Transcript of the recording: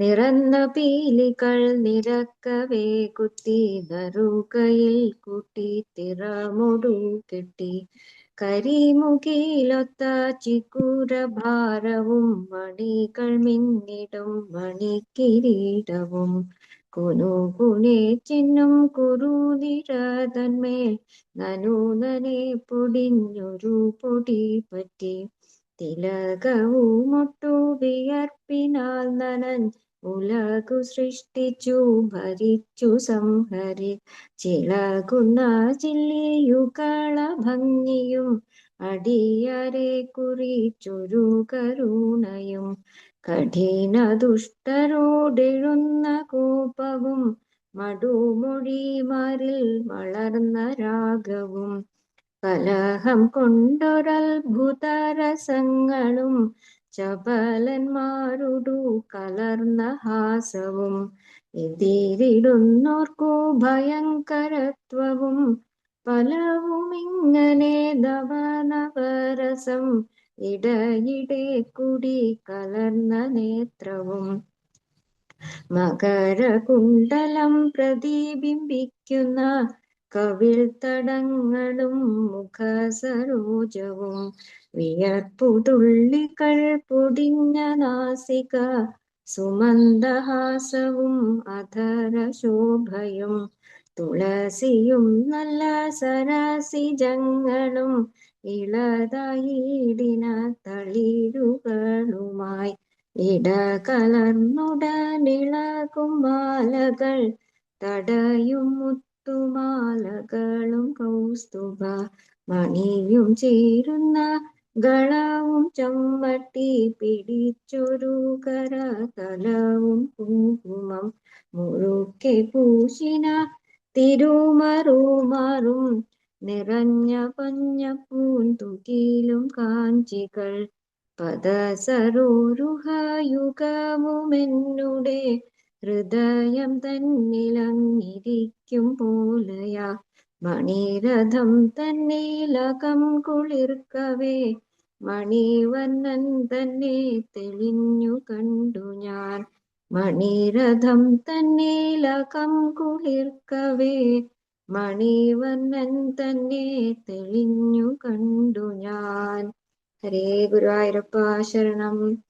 നിറന്ന പീലികൾ നിരക്കവേ കുത്തി നറുകയിൽ കൂട്ടി തിറമൊടു കെട്ടി. കരിമുകിലൊത്ത ചിക്കൂര ഭാരവും മണികൾ മിന്നിടും മണിക്കിരീടവും. കുനുകുനെ ചിന്നും കുറുനിരതന്മേൽ നനുനനെ പൊടിഞ്ഞൊരു പൊടി പറ്റി. തിലകവും മുട്ടു വിയർപ്പിനാൽ നനൻ ഉലകു സൃഷ്ടിച്ചു ഭരിച്ചു സംഹരി. ചിളകുന്ന ചില്ലിയുകള ഭംഗിയും അടിയരെ കുറിച്ചൊരു കരുണയും കഠിന ദുഷ്ടരോടെഴുന്ന കോപവും മടുമൊഴിമാരിൽ വളർന്ന രാഗവും. കലഹം കൊണ്ടൊരത്ഭുതരസങ്ങളും ചപലന്മാരുടു കലർന്ന ഹാസവും എതിരിടുന്നോർക്കു ഭയങ്കരത്വവും. പലവും ഇങ്ങനെ നവനവരസം ഇടയിടെ കുടി കലർന്ന നേത്രവും. മകരകുണ്ടലം പ്രതിബിംബിക്കുന്ന കവിൾത്തടങ്ങളും മുഖസരോജവും വിയർപ്പുതുള്ളികൾ പൊടിഞ്ഞ നാസിക സുമന്ദഹാസവും അധരശോഭയും തുളസിയും നല്ല സരസിജങ്ങളും ഇളതായിടിന തളിരുകളുമായി ഇടകലർന്നുടനിളകും മാലകൾ തടയും മുത്തുമാലകളും കൗസ്തുഭ മണിയും ചേരുന്ന ഗളവും ചമ്മട്ടി പിടിച്ചൊരു കരതലവും കുങ്കുമം മുറുക്കെ പൂശിന തിരുമറുമാറും നിറഞ്ഞ പഞ്ഞപ്പൂന്തുകിലും കാഞ്ചികൾ പദസരോരുഹയുഗമുമെന്നുടെ ഹൃദയം തന്നിലങ്ങിരിക്കും പോലയാ. മണിരഥം തന്നീലകം കുളിർക്കവേ. മണിവന്നൻ തന്നെ തെളിഞ്ഞു കണ്ടു ഞാൻ. മണിരഥം തന്നീലകം കുളിർക്കവേ. മണിവന്നൻ തന്നെ തെളിഞ്ഞു കണ്ടു ഞാൻ. ഹരേ ഗുരുവായൂരപ്പ ശരണം.